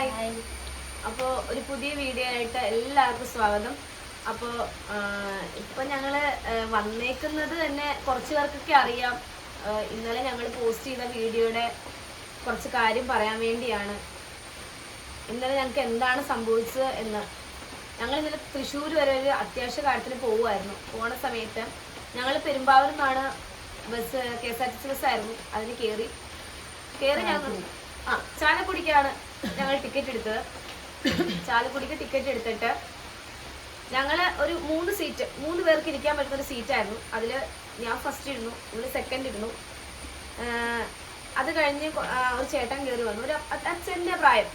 Hi അപ്പോൾ ഒരു പുതിയ വീഡിയോ ആയിട്ട് എല്ലാവർക്കും സ്വാഗതം. അപ്പോൾ ഇപ്പം ഞങ്ങൾ വന്നേക്കുന്നത് തന്നെ കുറച്ച് പേർക്കൊക്കെ അറിയാം. ഇന്നലെ ഞങ്ങൾ പോസ്റ്റ് ചെയ്ത വീഡിയോയുടെ കുറച്ച് കാര്യം പറയാൻ വേണ്ടിയാണ്. ഇന്നലെ ഞങ്ങൾക്ക് എന്താണ് സംഭവിച്ചത് എന്ന്. ഞങ്ങൾ ഇന്നലെ തൃശ്ശൂർ വരെ ഒരു അത്യാവശ്യ കാര്യത്തിന് പോവുമായിരുന്നു. പോണ സമയത്ത് ഞങ്ങൾ പെരുമ്പാവൂരിൽ നിന്നാണ് bus K S R T C ബസ്സായിരുന്നു. അതിന് കയറി കയറി ഞങ്ങൾ ആ ചാലക്കുടിക്കാണ്. ഞങ്ങൾ ടിക്കറ്റ് എടുത്തത്. ചാലക്കുടിക്ക് ടിക്കറ്റ് എടുത്തിട്ട് ഞങ്ങൾ ഒരു മൂന്ന് സീറ്റ് മൂന്ന് പേർക്ക് ഇരിക്കാൻ പറ്റുന്ന ഒരു സീറ്റായിരുന്നു അതിൽ ഞാൻ ഫസ്റ്റ് ഇരുന്നു ഇവൾ സെക്കൻഡ് ഇരുന്നു. അത് കഴിഞ്ഞ് ഒരു ചേട്ടൻ കയറി വന്നു. ഒരു അച്ഛന്റെ പ്രായം.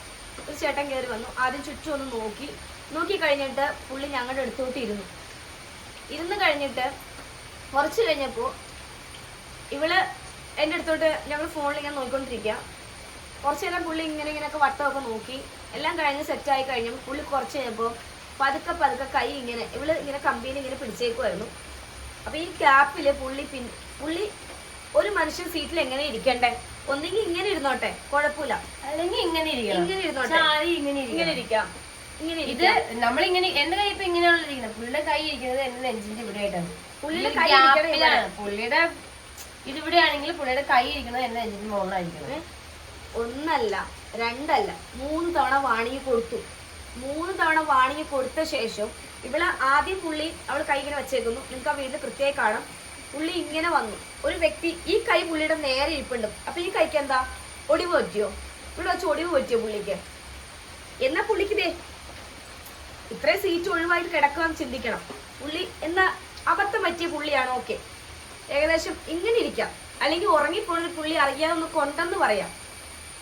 ഒരു ചേട്ടൻ കയറി വന്നു. ആദ്യം ചുറ്റും ഒന്ന് നോക്കി. നോക്കി കഴിഞ്ഞിട്ട് പുള്ളി ഞങ്ങളുടെ അടുത്തോട്ട് ഇരുന്നു. ഇരുന്ന് കഴിഞ്ഞിട്ട് കുറച്ച് കഴിഞ്ഞപ്പോൾ ഇവൾ എന്റെ അടുത്തോട്ട് ഞങ്ങൾ ഫോണിൽ ഞാൻ നോക്കിക്കൊണ്ടിരിക്കുക കുറച്ച് നേരം പുള്ളി ഇങ്ങനെ ഇങ്ങനെയൊക്കെ വട്ടമൊക്കെ നോക്കി. എല്ലാം കഴിഞ്ഞ് സെറ്റായി കഴിഞ്ഞപ്പോൾ പുള്ളി കുറച്ച് കഴിഞ്ഞപ്പോൾ പതുക്കെ പതുക്കെ കൈ ഇങ്ങനെ ഇവൾ ഇങ്ങനെ കമ്പിയിൽ ഇങ്ങനെ പിടിച്ചേക്കുമായിരുന്നു അപ്പൊ ഈ ക്യാപ്പിൽ പുള്ളി പിൻ പുള്ളി ഒരു മനുഷ്യൻ സീറ്റിൽ എങ്ങനെ ഇരിക്കണ്ടേ? ഒന്നെങ്കിൽ ഇങ്ങനെ ഇരുന്നോട്ടെ? കുഴപ്പമില്ല. അല്ലെങ്കിൽ ഇങ്ങനെ ഇരിക്കണം. ഇങ്ങനെ ഇരുന്നോട്ടെ? ഇങ്ങനെ ഇങ്ങനെ ഇരിക്കാം. ഇങ്ങനെ ഇത് നമ്മളിങ്ങനെ എന്റെ കൈ ഇപ്പൊ ഇങ്ങനെയുള്ള ഇരിക്കുന്നത്. പുള്ളിയുടെ കൈ ഇരിക്കുന്നത് എന്റെ നെഞ്ചിന്റെ ഇവിടെ ആയിട്ടാണ് പുള്ളിയുടെ കൈ. പുള്ളിയുടെ ഇതിവിടെ ആണെങ്കിൽ പുള്ളിയുടെ കൈ ഇരിക്കുന്നത് എന്റെ നെഞ്ചിന്റെ മുകളിലായിരിക്കുന്നത് ഒന്നല്ല രണ്ടല്ല മൂന്ന് തവണ വാണിങ്ങി കൊടുത്തു. മൂന്ന് തവണ വാണിങ്ങി കൊടുത്ത ശേഷം ഇവൾ ആദ്യം പുള്ളി അവൾ കൈ ഇങ്ങനെ വെച്ചേക്കുന്നു. നിങ്ങൾക്ക് ആ വീട്ടിൽ കൃത്യമായി കാണാം. പുള്ളി ഇങ്ങനെ വന്നു. ഒരു വ്യക്തി ഈ കൈ പുള്ളിയുടെ നേരെ ഇരിപ്പുണ്ട്. അപ്പൊ ഈ കൈക്ക് എന്താ? ഒടിവ് പറ്റിയോ? ഇവിടെ വെച്ച് ഒടിവ് പറ്റിയോ പുള്ളിക്ക്? എന്നാ പുള്ളിക്ക് ദേ ഇത്രയും സീറ്റ് ഒഴിവായിട്ട് കിടക്കാൻ ചിന്തിക്കണം. പുള്ളി എന്നാ അബദ്ധം പറ്റിയ പുള്ളിയാണ്? ഓക്കെ. ഏകദേശം ഇങ്ങനെ ഇരിക്കാം. അല്ലെങ്കിൽ ഉറങ്ങിപ്പോണൊരു പുള്ളി അറിയാതെ ഒന്ന് കൊണ്ടെന്ന് പറയാം.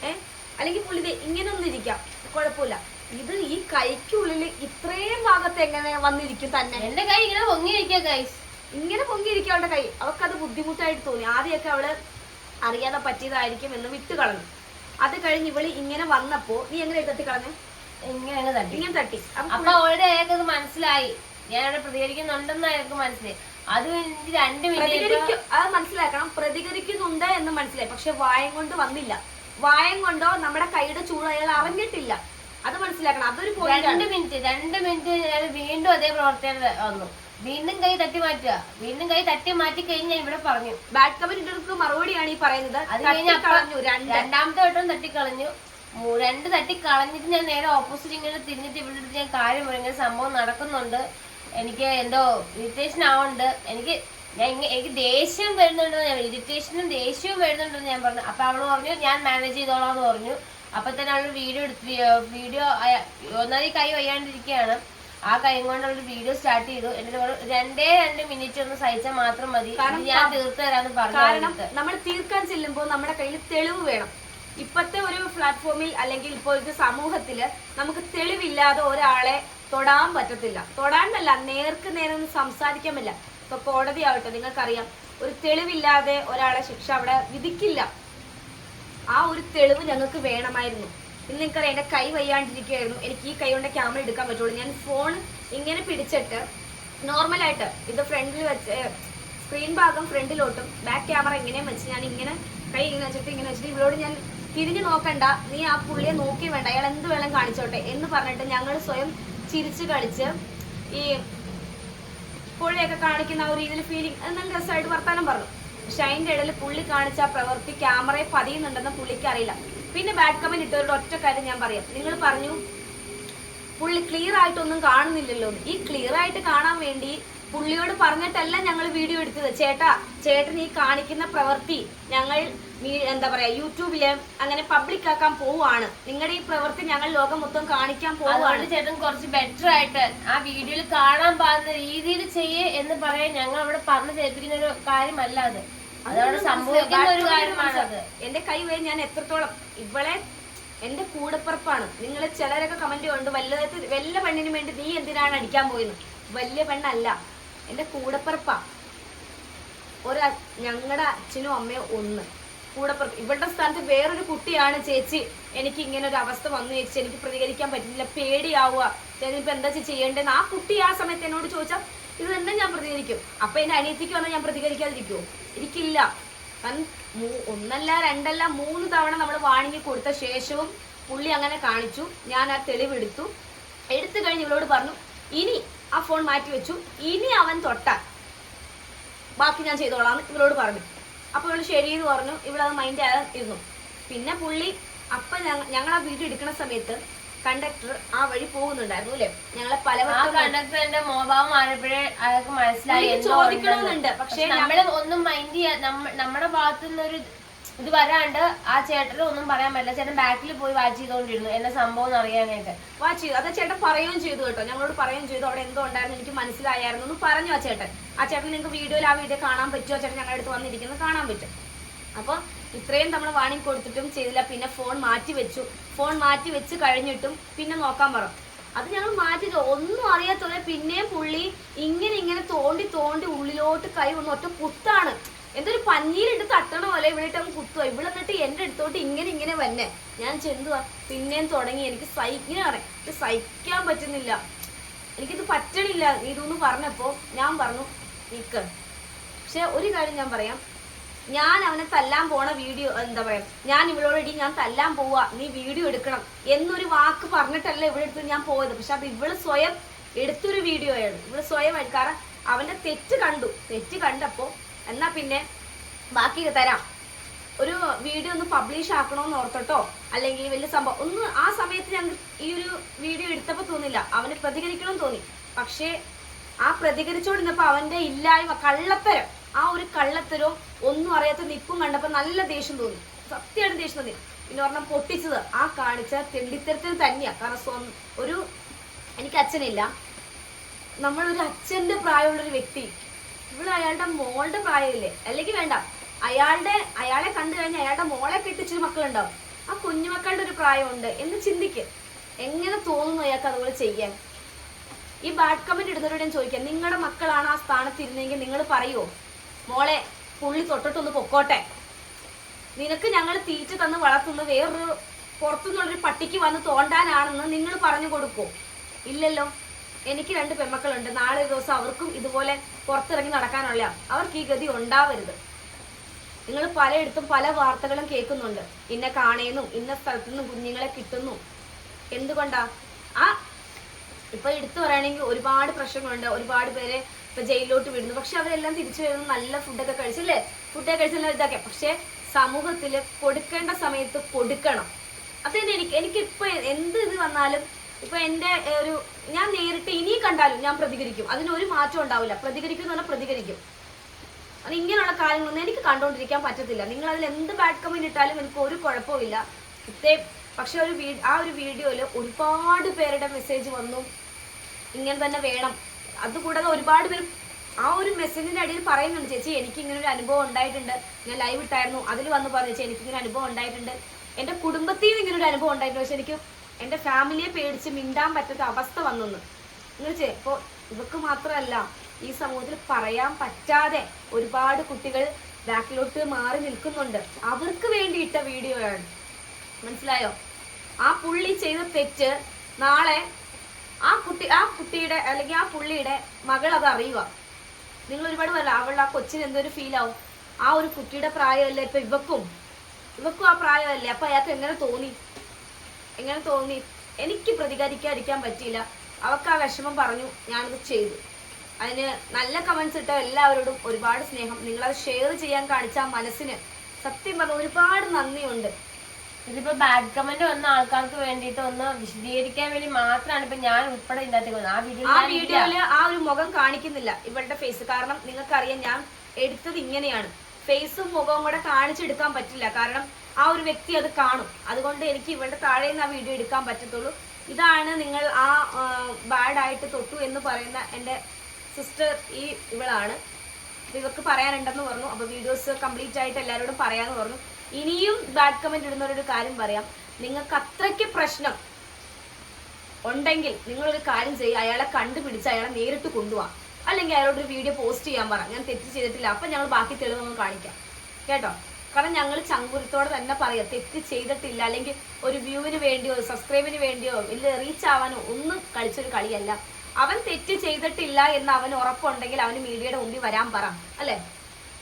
ഏ? അല്ലെങ്കിൽ പുള്ളി ഇങ്ങനെ ഒന്നിരിക്കാം കുഴപ്പമില്ല. ഇത് ഈ കൈക്കുള്ളിൽ ഇത്രയും ഭാഗത്ത് എങ്ങനെ വന്നിരിക്കും തന്നെ? എന്റെ കൈ ഇങ്ങനെ പൊങ്ങിയിരിക്കുക ഗൈസ് ഇങ്ങനെ പൊങ്ങിയിരിക്കുക അവളുടെ കൈ. അവൾക്കത് ബുദ്ധിമുട്ടായിട്ട് തോന്നി. ആദ്യമൊക്കെ അവൾ അറിയാതെ പറ്റിയതായിരിക്കും എന്ന് വിട്ട് കളഞ്ഞു. അത് കഴിഞ്ഞ് ഇവൾ ഇങ്ങനെ വന്നപ്പോ നീ എങ്ങനെ തട്ടി കളഞ്ഞു? ഇങ്ങനെ തട്ടി. ഇങ്ങനെ തട്ടി. അപ്പൊ അവളുടെ ഏകത് മനസ്സിലായി? ഞാൻ അവിടെ പ്രതികരിക്കുന്നുണ്ടെന്ന് അയാൾക്ക് മനസ്സിലായി അത് രണ്ട് മിനിറ്റ് അത് മനസ്സിലാക്കണം. പ്രതികരിക്കുന്നുണ്ട് എന്ന് മനസ്സിലായി. പക്ഷെ വായം കൊണ്ട് വന്നില്ല. വായം കൊണ്ടോ നമ്മുടെ കൈയുടെ ചൂട് അയാൾ അറിഞ്ഞിട്ടില്ല. അത് മനസ്സിലാക്കണം. അതൊരു രണ്ട് മിനിറ്റ് രണ്ട് മിനിറ്റ് ഞാൻ വീണ്ടും അതേ പ്രവർത്തി വന്നു. വീണ്ടും കൈ തട്ടി മാറ്റുക. വീണ്ടും കൈ തട്ടി മാറ്റി കഴിഞ്ഞാൽ ഇവിടെ പറഞ്ഞു. ബാഡ് കമന്റിന്റെ മറുപടിയാണ് ഈ പറയുന്നത്. അത് കഴിഞ്ഞ് കളഞ്ഞു രണ്ടാമത്തെ വട്ടം തട്ടിക്കളഞ്ഞു കളഞ്ഞു. രണ്ട് തട്ടി കളഞ്ഞിട്ട് ഞാൻ നേരെ ഓപ്പോസിറ്റ് ഇങ്ങനെ തിരിഞ്ഞിട്ട് ഇവിടെ ഞാൻ കാര്യം പറയും. സംഭവം നടക്കുന്നുണ്ട്. എനിക്ക് എന്തോ ഇറിറ്റേഷൻ ആവുന്നുണ്ട്. എനിക്ക് ഞാൻ എനിക്ക് ദേഷ്യം വരുന്നുണ്ടെന്ന് ഞാൻ ഇറിറ്റേഷനും ദേഷ്യവും വരുന്നുണ്ടെന്ന് ഞാൻ പറഞ്ഞു. അപ്പൊ അവൾ പറഞ്ഞു ഞാൻ മാനേജ് ചെയ്തോളാം എന്ന് പറഞ്ഞു. അപ്പൊ തന്നെ അവൾ വീഡിയോ എടുത്ത് വീഡിയോ ഒന്നാമത് കൈ വയ്യാണ്ടിരിക്കുകയാണ്. ആ കൈ കൊണ്ട് അവൾ വീഡിയോ സ്റ്റാർട്ട് ചെയ്തു. എന്നിട്ട് പറഞ്ഞു രണ്ടേ രണ്ട് മിനിറ്റ് ഒന്ന് സഹിച്ചാൽ മാത്രം മതി. ഞാൻ തീർത്തു തരാന്ന് പറഞ്ഞു കാരണം നമ്മൾ തീർക്കാൻ ചെല്ലുമ്പോൾ നമ്മുടെ കയ്യിൽ തെളിവ് വേണം. ഇപ്പത്തെ ഒരു പ്ലാറ്റ്ഫോമിൽ അല്ലെങ്കിൽ ഇപ്പോഴത്തെ സമൂഹത്തിൽ നമുക്ക് തെളിവില്ലാതെ ഒരാളെ തൊടാൻ പറ്റത്തില്ല. തൊടാനല്ല നേർക്ക് നേരം സംസാരിക്കാൻ പറ്റില്ല. ഇപ്പൊ കോടതി ആവട്ടെ നിങ്ങൾക്കറിയാം. ഒരു തെളിവില്ലാതെ ഒരാളെ ശിക്ഷ അവിടെ വിധിക്കില്ല. ആ ഒരു തെളിവ് ഞങ്ങൾക്ക് വേണമായിരുന്നു. ഇന്ന് നിങ്ങൾക്കറിയാം എന്റെ കൈ വയ്യാണ്ടിരിക്കുകയായിരുന്നു. എനിക്ക് ഈ കൈ കൊണ്ട് ക്യാമറ എടുക്കാൻ പറ്റുള്ളൂ. ഞാൻ ഫോൺ ഇങ്ങനെ പിടിച്ചിട്ട് നോർമലായിട്ട് ഇത് ഫ്രണ്ടിൽ വെച്ച് സ്ക്രീൻ ഭാഗം ഫ്രണ്ടിലോട്ടും ബാക്ക് ക്യാമറ ഇങ്ങനെയും വെച്ച് ഞാൻ ഇങ്ങനെ കൈ ഇങ്ങനെ വെച്ചിട്ട് ഇങ്ങനെ വെച്ചിട്ട് ഇവളോട് ഞാൻ തിരിഞ്ഞു നോക്കണ്ട. നീ ആ പുള്ളിയെ നോക്കി വേണ്ട. അയാൾ എന്ത് വേണം കാണിച്ചോട്ടെ എന്ന് പറഞ്ഞിട്ട് ഞങ്ങൾ സ്വയം ചിരിച്ച് കളിച്ച് ഈ പുഴയൊക്കെ കാണിക്കുന്ന ഒരു ഇതിൽ ഫീലിംഗ് നല്ല രസമായിട്ട് വർത്താനം പറഞ്ഞു. പക്ഷെ അതിന്റെ ഇടയിൽ പുള്ളി കാണിച്ച പ്രവൃത്തി ക്യാമറയെ പതിയുന്നുണ്ടെന്ന് പുള്ളിക്ക് അറിയില്ല. പിന്നെ ബാഡ് കമന്റ് ഇട്ടവരുടെ ഒറ്റ കാര്യം ഞാൻ പറയാം. നിങ്ങൾ പറഞ്ഞു പുള്ളി ക്ലിയർ ആയിട്ടൊന്നും കാണുന്നില്ലല്ലോ ഈ ക്ലിയർ ആയിട്ട് കാണാൻ വേണ്ടി പുള്ളിയോട് പറഞ്ഞിട്ടല്ല ഞങ്ങൾ വീഡിയോ എടുത്തത്. ചേട്ടാ ചേട്ടൻ ഈ കാണിക്കുന്ന പ്രവൃത്തി ഞങ്ങൾ എന്താ പറയാ യൂട്യൂബിൽ അങ്ങനെ പബ്ലിക് ആക്കാൻ പോവാണ് നിങ്ങളുടെ ഈ പ്രവൃത്തി ഞങ്ങൾ ലോകം മൊത്തം കാണിക്കാൻ പോവാണ് ചേട്ടൻ കുറച്ച് ബെറ്റർ ആയിട്ട് ആ വീഡിയോയിൽ കാണാൻ പാടുന്ന രീതിയിൽ ചെയ്യേ എന്ന് പറയാൻ ഞങ്ങൾ അവിടെ പറഞ്ഞു ചെയ്യിപ്പിക്കുന്ന ഒരു കാര്യമല്ല അത്. അതവിടെ സംഭവിക്കുന്ന ഒരു കാര്യമാണ് അത്. എന്റെ കൈ വരെ ഞാൻ എത്രത്തോളം ഇവളെ എന്റെ കൂടപ്പുറപ്പാണ്. നിങ്ങൾ ചിലരൊക്കെ കമന്റ് കൊണ്ട് വല്ലത് വല്ല പെണ്ണിന് വേണ്ടി നീ എന്തിനാണ് അടിക്കാൻ പോയെന്ന്? വലിയ പെണ്ണല്ല. എന്റെ കൂടപ്പറപ്പാ. ഒരു ഞങ്ങളുടെ അച്ഛനും അമ്മയും ഒന്ന്. കൂടപ്പിറപ്പ്. ഇവളുടെ സ്ഥാനത്ത് വേറൊരു കുട്ടിയാണ് ചേച്ചി. എനിക്ക് ഇങ്ങനെ ഒരു അവസ്ഥ വന്നു ചേച്ചി. എനിക്ക് പ്രതികരിക്കാൻ പറ്റുന്നില്ല പേടിയാവുക. ഞാനിപ്പോ എന്താ ചേച്ചി ചെയ്യേണ്ടതെന്ന് ആ കുട്ടി ആ സമയത്ത് എന്നോട് ചോദിച്ചാൽ ഇത് തന്നെ ഞാൻ പ്രതികരിക്കും. അപ്പൊ എന്റെ അനിയത്തിക്ക് വന്നാൽ ഞാൻ പ്രതികരിക്കാതിരിക്കുമോ എനിക്കില്ല. കാരണം ഒന്നല്ല രണ്ടല്ല മൂന്ന് തവണ നമ്മൾ വാണിങ്ങി കൊടുത്ത ശേഷവും പുള്ളി അങ്ങനെ കാണിച്ചു. ഞാൻ ആ തെളിവെടുത്തു. എടുത്തു കഴിഞ്ഞ് ഇവളോട് പറഞ്ഞു ഇനി ആ ഫോൺ മാറ്റി വെച്ചു. ഇനി അവൻ തൊട്ടാൽ ബാക്കി ഞാൻ ചെയ്തോളാം ഇവരോട് പറഞ്ഞു. അപ്പോൾ ഇവൾ ശരിയെന്ന് പറഞ്ഞു. ഇവളത് മൈൻഡ് ആയാൽ ഇരുന്നു. പിന്നെ പുള്ളി അപ്പം ഞങ്ങൾ ആ വീഡിയോ എടുക്കുന്ന സമയത്ത് കണ്ടക്ടർ ആ വഴി പോകുന്നുണ്ടായിരുന്നു അല്ലേ? ഞങ്ങളെ പല കണ്ടക്ടറിന്റെ മോഭാവം മാറിയപ്പോഴേ അയാൾക്ക് മനസ്സിലായി ചോദിക്കണമെന്നുണ്ട്. പക്ഷേ നമ്മളെ ഒന്നും മൈൻഡ് ചെയ്യാ നമ്മ- നമ്മുടെ ഭാഗത്തു നിന്നൊരു ഇത് വരാണ്ട് ആ ചേട്ടന് ഒന്നും പറയാൻ പറ്റില്ല. ചേട്ടൻ ബാക്കിൽ പോയി വാച്ച് ചെയ്തോണ്ടിരുന്നു. എന്നെ സംഭവം എന്ന് അറിയാനായിട്ട് വാച്ച് ചെയ്തു. അത് ചേട്ടൻ പറയുകയും ചെയ്തു കേട്ടോ. ഞങ്ങളോട് പറയുകയും ചെയ്തു. അവിടെ എന്തോ ഉണ്ടായിരുന്നു എനിക്ക് മനസ്സിലായിരുന്നു എന്ന് പറഞ്ഞു ആ ചേട്ടൻ. ആ ചേട്ടൻ നിങ്ങൾക്ക് വീഡിയോയിൽ ആ വീഡിയോ കാണാൻ പറ്റുമോ? ചേട്ടൻ ഞങ്ങളുടെ അടുത്ത് വന്നിരിക്കുന്നത് കാണാൻ പറ്റും. അപ്പോൾ ഇത്രയും നമ്മൾ വാണി കൊടുത്തിട്ടും ചെയ്തില്ല. പിന്നെ ഫോൺ മാറ്റി വെച്ചു. ഫോൺ മാറ്റി വെച്ച് കഴിഞ്ഞിട്ടും പിന്നെ നോക്കാൻ പറഞ്ഞു അത് ഞങ്ങൾ മാറ്റിയത്. ഒന്നും അറിയാത്തത് പിന്നെയും പുള്ളി ഇങ്ങനെ ഇങ്ങനെ തോണ്ടി തോണ്ടി ഉള്ളിലോട്ട് കൈ വന്ന് ഒറ്റ കുത്താണ് എന്തൊരു പഞ്ഞീരിട്ട് തട്ടണ പോലെ ഇവിടെ ഇട്ട് അങ്ങ് കുത്തുക ഇവിടെ നിന്നിട്ട് എന്റെ അടുത്തോട്ട് ഇങ്ങനെ ഇങ്ങനെ വന്നെ. ഞാൻ ചെന്തുവാ പിന്നെയും തുടങ്ങി. എനിക്ക് സഹിക്കാൻ പറയാം സഹിക്കാൻ പറ്റുന്നില്ല. എനിക്കിത് പറ്റണില്ല. ഇതൊന്ന് പറഞ്ഞപ്പോ ഞാൻ പറഞ്ഞു നിക്ക്. പക്ഷെ ഒരു കാര്യം ഞാൻ പറയാം. ഞാൻ അവനെ തല്ലാൻ പോണ വീഡിയോ എന്താ പറയാ ഞാൻ ഇവളോട് ഇടി ഞാൻ തല്ലാൻ പോവാ. നീ വീഡിയോ എടുക്കണം. എന്നൊരു വാക്ക് പറഞ്ഞിട്ടല്ല ഇവിടെ എടുത്ത് ഞാൻ പോയത്. പക്ഷെ അത് ഇവൾ സ്വയം എടുത്തൊരു വീഡിയോ ആയിരുന്നു ഇവൾ സ്വയം കാരണം അവന്റെ തെറ്റ് കണ്ടു. തെറ്റ് കണ്ടപ്പോ എന്നാ പിന്നെ ബാക്കി തരാം. ഒരു വീഡിയോ ഒന്ന് പബ്ലിഷ് ആക്കണോന്ന് ഓർത്തോട്ടോ? അല്ലെങ്കിൽ വലിയ സംഭവം ഒന്ന് ആ സമയത്ത് ഞങ്ങൾ ഈ ഒരു വീഡിയോ എടുത്തപ്പോൾ തോന്നില്ല. അവന് പ്രതികരിക്കണം തോന്നി. പക്ഷേ ആ പ്രതികരിച്ചോണ്ടിരുന്നപ്പോ അവന്റെ ഇല്ലായ്മ കള്ളത്തരം ആ ഒരു കള്ളത്തരവും ഒന്നും അറിയാത്ത നിപ്പും കണ്ടപ്പോ നല്ല ദേഷ്യം തോന്നി. സത്യമായിട്ട് ദേഷ്യം തോന്നി. പിന്നെ പറഞ്ഞാൽ പൊട്ടിച്ചത് ആ കാണിച്ച തെണ്ടിത്തരത്തിൽ തന്നെയാ. കാരണം സ്വന്തം ഒരു എനിക്ക് അച്ഛനില്ല. നമ്മളൊരു അച്ഛന്റെ പ്രായമുള്ളൊരു വ്യക്തി. ഇവിടെ അയാളുടെ മോളുടെ പ്രായമില്ലേ? അല്ലെങ്കിൽ വേണ്ട. അയാളുടെ അയാളെ കണ്ടു കഴിഞ്ഞാൽ അയാളുടെ മോളെ കെട്ടിച്ചൊരു മക്കളുണ്ടാവും. ആ കുഞ്ഞുമക്കളുടെ ഒരു പ്രായമുണ്ട്. എന്ന് ചിന്തിക്ക്. എങ്ങനെ തോന്നുന്നു അയാൾക്ക് അതുപോലെ ചെയ്യാൻ? ഈ ബാഡ് കമന്റ് ഇടുന്നവരോട് ഞാൻ ചോദിക്കാം. നിങ്ങളുടെ മക്കളാണ് ആ സ്ഥാനത്ത് ഇരുന്നെങ്കിൽ നിങ്ങൾ പറയുമോ മോളെ പുള്ളി തൊട്ടിട്ടൊന്ന് പൊക്കോട്ടെ. നിനക്ക് ഞങ്ങൾ തീറ്റ തന്ന് വളർത്തുന്നത് വേറൊരു പുറത്തുനിന്നുള്ളൊരു പട്ടിക്ക് വന്ന് തോണ്ടാനാണെന്ന് നിങ്ങൾ പറഞ്ഞു കൊടുക്കോ ഇല്ലല്ലോ. എനിക്ക് രണ്ട് പെമ്മക്കളുണ്ട്. നാളെ ദിവസം അവർക്കും ഇതുപോലെ പുറത്തിറങ്ങി നടക്കാനുള്ള അവർക്ക് ഈ ഗതി ഉണ്ടാവരുത്. നിങ്ങൾ പലയിടത്തും പല വാർത്തകളും കേൾക്കുന്നുണ്ട്. ഇന്ന കാണേന്നും ഇന്ന സ്ഥലത്തു നിന്നും കുഞ്ഞുങ്ങളെ കിട്ടുന്നു. എന്തുകൊണ്ടാ? ആ ഇപ്പൊ എടുത്തു പറയുകയാണെങ്കിൽ ഒരുപാട് പ്രശ്നങ്ങളുണ്ട്. ഒരുപാട് പേരെ ഇപ്പൊ ജയിലിലോട്ട് വിടുന്നു. പക്ഷെ അവരെല്ലാം തിരിച്ചു വരുന്നു. നല്ല ഫുഡൊക്കെ കഴിച്ചല്ലേ? ഫുഡൊക്കെ കഴിച്ചല്ല ഇതാക്കെ. പക്ഷെ സമൂഹത്തിൽ കൊടുക്കേണ്ട സമയത്ത് കൊടുക്കണം. അപ്പൊ എനിക്ക് എനിക്ക് ഇപ്പൊ എന്ത് ഇത് വന്നാലും ഇപ്പൊ എന്റെ ഒരു ഞാൻ നേരിട്ട് ഇനി കണ്ടാലും ഞാൻ പ്രതികരിക്കും. അതിന് ഒരു മാറ്റം ഉണ്ടാവില്ല. പ്രതികരിക്കും എന്ന് പറഞ്ഞാൽ പ്രതികരിക്കും. അത് ഇങ്ങനെയുള്ള കാര്യങ്ങളൊന്നും എനിക്ക് കണ്ടുകൊണ്ടിരിക്കാൻ പറ്റത്തില്ല. നിങ്ങൾ അതിൽ എന്ത് ബാഡ് കമന്റ് ഇട്ടാലും എനിക്ക് ഒരു കുഴപ്പമില്ല ഇത്തേ പക്ഷെ ഒരു ആ ഒരു വീഡിയോയിൽ ഒരുപാട് പേരുടെ മെസ്സേജ് വന്നു. ഇങ്ങനെ തന്നെ വേണം. അതുകൂടാതെ ഒരുപാട് പേര് ആ ഒരു മെസ്സേജിന്റെ അടിയിൽ പറയുന്നുണ്ട് ചേച്ചി എനിക്ക് ഇങ്ങനെ ഒരു അനുഭവം ഉണ്ടായിട്ടുണ്ട്. ഞാൻ ലൈവ് ഇട്ടായിരുന്നു. അതിൽ വന്ന് പറഞ്ഞു ചേച്ചി എനിക്ക് ഇങ്ങനെ അനുഭവം ഉണ്ടായിട്ടുണ്ട്. എന്റെ കുടുംബത്തിൽ നിന്ന് ഇങ്ങനെ ഒരു അനുഭവം ഉണ്ടായിട്ടുണ്ട്. പക്ഷെ എനിക്ക് എന്റെ ഫാമിലിയെ പേടിച്ച് മിണ്ടാൻ പറ്റാത്ത അവസ്ഥ വന്നു നിങ്ങൾ ഇപ്പോൾ ഇവക്ക് മാത്രമല്ല ഈ സമൂഹത്തിൽ പറയാൻ പറ്റാതെ ഒരുപാട് കുട്ടികൾ ബാക്കിലോട്ട് മാറി നിൽക്കുന്നുണ്ട്. അവർക്ക് വേണ്ടിയിട്ട വീഡിയോയാണ്. മനസ്സിലായോ? ആ പുള്ളി ചെയ്ത തെറ്റ് നാളെ ആ കുട്ടി ആ കുട്ടിയുടെ അല്ലെങ്കിൽ ആ പുള്ളിയുടെ മകൾ അത് അറിയുക. നിങ്ങൾ ഒരുപാട് പറയില്ല അവളുടെ ആ കൊച്ചിന് എന്തൊരു ഫീൽ ആവും? ആ ഒരു കുട്ടിയുടെ പ്രായമല്ലേ ഇപ്പൊ ഇവക്കും? ഇവക്കും ആ പ്രായമല്ലേ? അപ്പൊ അയാൾക്ക് എങ്ങനെ തോന്നി? എങ്ങനെ തോന്നി? എനിക്ക് പ്രതികരിക്കാതിരിക്കാൻ പറ്റിയില്ല. അവർക്ക് ആ വിഷമം പറഞ്ഞു ഞാനത് ചെയ്തു. അതിന് നല്ല കമൻസ് ഇട്ട എല്ലാവരോടും ഒരുപാട് സ്നേഹം. നിങ്ങളത് ഷെയർ ചെയ്യാൻ കാണിച്ച മനസ്സിന് സത്യം പറഞ്ഞ ഒരുപാട് നന്ദിയുണ്ട്. ഇതിപ്പോ ബാഡ് കമന്റ് വന്ന ആൾക്കാർക്ക് വേണ്ടിയിട്ട് ഒന്ന് വിശദീകരിക്കാൻ വേണ്ടി മാത്രമാണ് ഇപ്പൊ ഞാൻ ഉൾപ്പെടെ ഇതിനകത്ത് ആ വീഡിയോ ആ വീഡിയോയിൽ ആ ഒരു മുഖം കാണിക്കുന്നില്ല ഇവളുടെ ഫേസ് കാരണം നിങ്ങൾക്കറിയാം ഞാൻ എടുത്തത് ഇങ്ങനെയാണ്. ഫേസും മുഖവും കൂടെ കാണിച്ചെടുക്കാൻ പറ്റില്ല. കാരണം ആ ഒരു വ്യക്തി അത് കാണും. അതുകൊണ്ട് എനിക്ക് ഇവളുടെ താഴെ നിന്ന് ആ വീഡിയോ എടുക്കാൻ പറ്റത്തുള്ളൂ. ഇതാണ് നിങ്ങൾ ആ ബാഡ് ആയിട്ട് തൊട്ടു എന്ന് പറയുന്ന എന്റെ സിസ്റ്റർ ഈ ഇവളാണ്. ഇവർക്ക് പറയാനുണ്ടെന്ന് പറഞ്ഞു. അപ്പോൾ വീഡിയോസ് കംപ്ലീറ്റ് ആയിട്ട് എല്ലാവരോടും പറയാമെന്ന് പറഞ്ഞു. ഇനിയും ബാഡ് കമന്റ് ഇടുന്നവരൊരു കാര്യം പറയാം. നിങ്ങൾക്ക് അത്രയ്ക്ക് പ്രശ്നം ഉണ്ടെങ്കിൽ നിങ്ങളൊരു കാര്യം ചെയ്യുക അയാളെ കണ്ടുപിടിച്ച് അയാളെ നേരിട്ട് കൊണ്ടുപോകാം അല്ലെങ്കിൽ അയാളോട് ഒരു വീഡിയോ പോസ്റ്റ് ചെയ്യാൻ പറ. ഞാൻ തെറ്റ് ചെയ്തിട്ടില്ല. അപ്പം ഞങ്ങൾ ബാക്കി തെളിവ് കാണിക്കാം. കേട്ടോ? കാരണം ഞങ്ങൾ ചങ്കുരത്തോടെ തന്നെ പറയാം തെറ്റ് ചെയ്തിട്ടില്ല. അല്ലെങ്കിൽ ഒരു വ്യൂവിന് വേണ്ടിയോ സബ്സ്ക്രൈബിന് വേണ്ടിയോ ഇല്ല റീച്ച് ആവാനോ ഒന്നും കളിച്ചൊരു കളിയല്ല. അവൻ തെറ്റ് ചെയ്തിട്ടില്ല എന്ന് അവന് ഉറപ്പുണ്ടെങ്കിൽ അവന് മീഡിയയുടെ മുമ്പിൽ വരാൻ പറ അല്ലേ?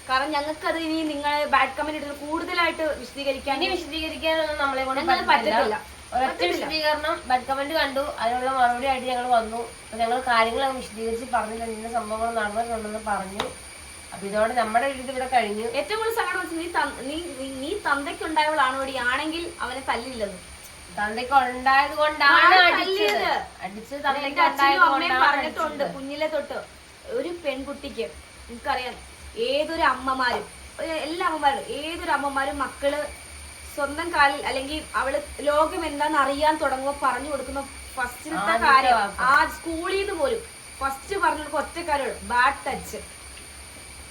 കാരണം ഞങ്ങൾക്ക് അത് ഇനി നിങ്ങൾ ബാഡ് കമന്റ് ഇടുന്നത് കൂടുതലായിട്ട് വിശദീകരിക്കാൻ ഇനി വിശദീകരിക്കാനൊന്നും നമ്മളെ കൊണ്ട് പറ്റില്ല പറ്റത്തില്ല. ഒരൊറ്റ വിശദീകരണം ബാഡ് കമന്റ് കണ്ടു. അതിനുള്ള മറുപടി ആയിട്ട് ഞങ്ങൾ വന്നു ഞങ്ങൾ കാര്യങ്ങൾ വിശദീകരിച്ച് പറഞ്ഞില്ല. ഇന്ന സംഭവങ്ങൾ നടന്നിട്ടുണ്ടെന്ന് പറഞ്ഞു. അപ്പൊ ഇതോടെ നമ്മുടെ ഇത് ഇവിടെ കഴിഞ്ഞു. ഏറ്റവും കൂടുതൽ സങ്കടം വെച്ചാൽ നീ നീ നീ- നീ തന്തയ്ക്കുണ്ടായവളാണോടി ആണെങ്കിൽ അവനെ തല്ലില്ലെന്ന് തന്തയ്ക്ക് ഉണ്ടായത് കൊണ്ടാണ് ആണ് അടിച്ചത്. തല്ലിയത്. അടിച്ചത് എന്റെ തന്തയ്ക്ക് അച്ഛനും ഉണ്ടായത് അമ്മയും കൊണ്ടാണ് പറഞ്ഞിട്ടുണ്ട് കുഞ്ഞിലെ തൊട്ട് ഒരു പെൺകുട്ടിക്ക് നിനക്കറിയാം ഏതൊരു അമ്മമാരും ഒരു എല്ലാ അമ്മമാരും ഏതൊരു അമ്മമാരും മക്കൾ സ്വന്തം കാലിൽ അല്ലെങ്കിൽ അവൾ ലോകം എന്താന്ന് അറിയാൻ തുടങ്ങുമ്പോ പറഞ്ഞു കൊടുക്കുന്ന ഫസ്റ്റിലത്തെ ആദ്യത്തെ കാര്യം വാക്ക്. ആ സ്കൂളിൽ നിന്ന് പോലും ഫസ്റ്റ് പറഞ്ഞു കൊടുക്കുന്ന ഒറ്റ കാര്യമുള്ളൂ ബാഡ് ടച്ച്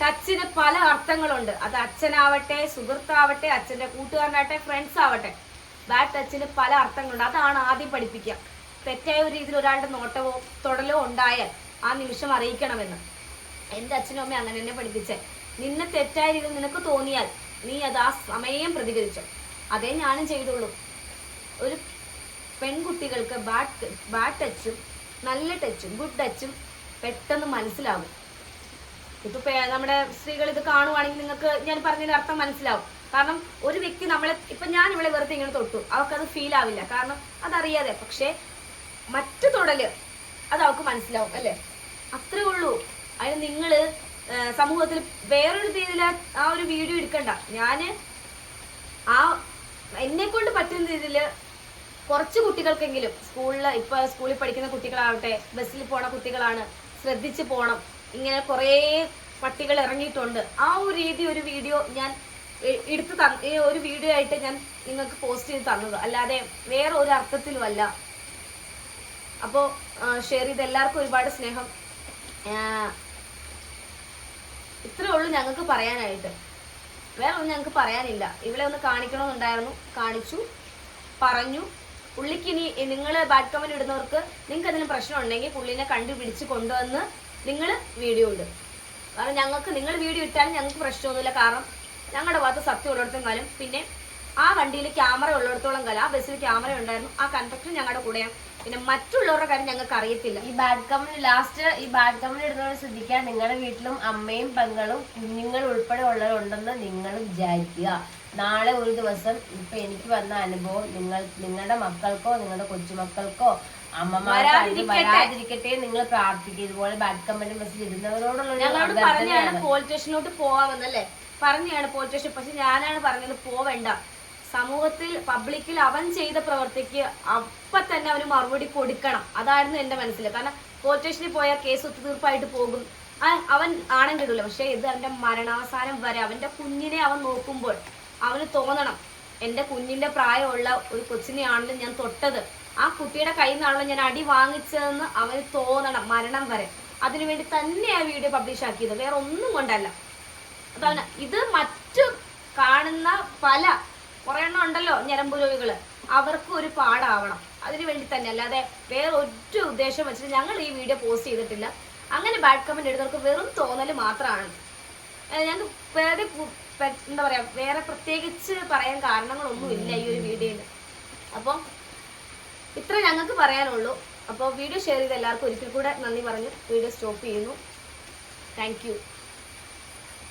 ടച്ചിന് പല അർത്ഥങ്ങളുണ്ട്. അത് അച്ഛനാവട്ടെ സുഹൃത്താവട്ടെ അച്ഛന്റെ കൂട്ടുകാരനാവട്ടെ ഫ്രണ്ട്സ് ആവട്ടെ. ബാഡ് ടച്ചിന് പല അർത്ഥങ്ങളുണ്ട്. അതാണ് ആദ്യം പഠിപ്പിക്കുക. തെറ്റായ ഒരു രീതിയിൽ ഒരാളുടെ നോട്ടമോ തൊടലോ ഉണ്ടായാൽ ആ നിമിഷം അറിയിക്കണമെന്ന്. എന്റെ അച്ഛനും അമ്മയും അങ്ങനെ തന്നെ പഠിപ്പിച്ചേ. നിന്നെ തെറ്റായ രീതിയിൽ നിനക്ക് തോന്നിയാൽ നീ അത് ആ സമയം പ്രതികരിച്ചു. അതേ ഞാനും ചെയ്തുള്ളൂ. ഒരു പെൺകുട്ടികൾക്ക് ബാഡ് ബാഡ് ടച്ചും നല്ല ടച്ചും ഗുഡ് ടച്ചും പെട്ടെന്ന് മനസ്സിലാവും. ഇപ്പൊ നമ്മുടെ സ്ത്രീകൾ ഇത് കാണുവാണെങ്കിൽ നിങ്ങൾക്ക് ഞാൻ പറഞ്ഞതിന്റെ അർത്ഥം മനസ്സിലാവും. കാരണം ഒരു വ്യക്തി നമ്മളെ ഇപ്പൊ ഞാൻ ഇവിടെ വെറുതെ ഇങ്ങനെ തൊട്ടു. അവൾക്കത് ഫീൽ ആവില്ല. കാരണം അതറിയാതെ. പക്ഷേ മറ്റു തൊടൽ അത് അവൾക്ക് മനസ്സിലാവും അല്ലേ? അത്രേ ഉള്ളൂ. അതിന് നിങ്ങൾ സമൂഹത്തിൽ വേറൊരു രീതിയിൽ ആ ഒരു വീഡിയോ എടുക്കണ്ട. ഞാൻ ആ എന്നെ കൊണ്ട് പറ്റുന്ന രീതിയിൽ കുറച്ച് കുട്ടികൾക്കെങ്കിലും സ്കൂളിൽ ഇപ്പൊ സ്കൂളിൽ പഠിക്കുന്ന കുട്ടികളാവട്ടെ ബസ്സിൽ പോണ കുട്ടികളാണ് ശ്രദ്ധിച്ച് പോണം. ഇങ്ങനെ കുറേ പട്ടികൾ ഇറങ്ങിയിട്ടുണ്ട്. ആ ഒരു രീതി ഒരു വീഡിയോ ഞാൻ എടുത്ത് തന്ന ഒരു വീഡിയോ ആയിട്ട് ഞാൻ നിങ്ങൾക്ക് പോസ്റ്റ് ചെയ്ത് തന്നത്. അല്ലാതെ വേറെ ഒരു അർത്ഥത്തിലും അല്ല. അപ്പോൾ ഷെയർ ചെയ്ത് എല്ലാവർക്കും ഒരുപാട് സ്നേഹം. ഇത്രേ ഉള്ളൂ ഞങ്ങൾക്ക് പറയാനായിട്ട്. വേറെ ഒന്നും ഞങ്ങൾക്ക് പറയാനില്ല. ഇവിടെ ഒന്ന് കാണിക്കണമെന്നുണ്ടായിരുന്നു. കാണിച്ചു പറഞ്ഞു. പുള്ളിക്ക് ഇനി നിങ്ങൾ ബാഡ് കമന്റ് ഇടുന്നവർക്ക് നിങ്ങൾക്ക് എന്തെങ്കിലും പ്രശ്നം ഉണ്ടെങ്കിൽ പുള്ളിനെ കണ്ടുപിടിച്ച് കൊണ്ടുവന്ന് നിങ്ങൾ വീഡിയോ ഇടും. കാരണം ഞങ്ങൾക്ക് നിങ്ങൾ വീഡിയോ ഇട്ടാലും ഞങ്ങൾക്ക് പ്രശ്നമൊന്നുമില്ല. കാരണം ഞങ്ങളുടെ ഭാഗത്ത് സത്യം ഉള്ളിടത്തും കാലം. പിന്നെ ആ വണ്ടിയിൽ ക്യാമറ ഉള്ളിടത്തോളം കാലം. ആ ബസ്സിൽ ക്യാമറ ഉണ്ടായിരുന്നു. ആ കണ്ടക്ടർ ഞങ്ങളുടെ കൂടെയാണ് പിന്നെ മറ്റുള്ളവരുടെ കാര്യം ഞങ്ങൾക്ക് അറിയത്തില്ല. ഈ ബാഡ് കമന്റ് ലാസ്റ്റ് ഈ ബാഡ് കമന്റ് ഇടുന്നവരെ ശ്രദ്ധിക്കാൻ നിങ്ങളുടെ വീട്ടിലും അമ്മയും പെങ്ങളും കുഞ്ഞുങ്ങൾ ഉൾപ്പെടെ ഉള്ളവരുണ്ടെന്ന് നിങ്ങൾ വിചാരിക്കുക. നാളെ ഒരു ദിവസം ഇപ്പൊ എനിക്ക് വന്ന അനുഭവം നിങ്ങൾ നിങ്ങളുടെ മക്കൾക്കോ നിങ്ങളുടെ കൊച്ചുമക്കൾക്കോ വരാതിരിക്കട്ടെ. നിങ്ങൾ പ്രാർത്ഥിക്കുക ഇതുപോലെ ബാഡ് കമന്റ് മെസ്സേജ് ഇടുന്നവരോടുള്ള ഞങ്ങളോട് പറഞ്ഞാണ് പോലീസ് സ്റ്റേഷനിലോട്ട് പോവാമെന്നല്ലേ? പറഞ്ഞാണ് പോലീസ് സ്റ്റേഷൻ പക്ഷെ ഞാനാണ് പറഞ്ഞത് പോവണ്ട. സമൂഹത്തിൽ പബ്ലിക്കിൽ അവൻ ചെയ്ത പ്രവർത്തിക്ക് അപ്പൊ തന്നെ അവന് മറുപടി കൊടുക്കണം. അതായിരുന്നു എന്റെ മനസ്സിൽ. കാരണം പോലീസ് സ്റ്റേഷനിൽ പോയാൽ കേസ് ഒത്തുതീർപ്പായിട്ട് പോകും. അവൻ ആണം കിടില്ല പക്ഷെ ഇത് അവന്റെ മരണാവസാനം വരെ അവന്റെ കുഞ്ഞിനെ അവൻ നോക്കുമ്പോൾ അവന് തോന്നണം. എന്റെ കുഞ്ഞിന്റെ പ്രായമുള്ള ഒരു കൊച്ചിനെയാണല്ലോ ഞാൻ തൊട്ടത്. ആ കുട്ടിയുടെ കയ്യിൽ നിന്നാണല്ലോ ഞാൻ അടി വാങ്ങിച്ചതെന്ന് അവന് തോന്നണം മരണം വരെ. അതിനുവേണ്ടി തന്നെ ആ വീഡിയോ പബ്ലിഷ് ആക്കിയത്. വേറെ ഒന്നും കൊണ്ടല്ല. അതാണ് ഇത് മറ്റു കാണുന്ന പല കുറെ എണ്ണം ഉണ്ടല്ലോ ഞരമ്പു രോഗികൾ. അവർക്കും ഒരു പാടാവണം. അതിനു വേണ്ടി തന്നെ. അല്ലാതെ വേറെ ഒറ്റ ഉദ്ദേശം വെച്ചിട്ട് ഞങ്ങൾ ഈ വീഡിയോ പോസ്റ്റ് ചെയ്തിട്ടില്ല. അങ്ങനെ ബാഡ് കമന്റ് എഴുതുന്നവർക്ക് വെറും തോന്നൽ മാത്രമാണ്. ഞാൻ വേറെ എന്താ പറയാ വേറെ പ്രത്യേകിച്ച് പറയാൻ കാരണങ്ങളൊന്നും ഇല്ല ഈ ഒരു വീഡിയോയിൽ അപ്പം ഇത്ര ഞങ്ങൾക്ക് പറയാനുള്ളൂ. അപ്പോൾ വീഡിയോ ഷെയർ ചെയ്ത് എല്ലാവർക്കും ഒരിക്കൽ കൂടെ നന്ദി പറഞ്ഞു വീഡിയോ സ്റ്റോപ്പ് ചെയ്യുന്നു. താങ്ക്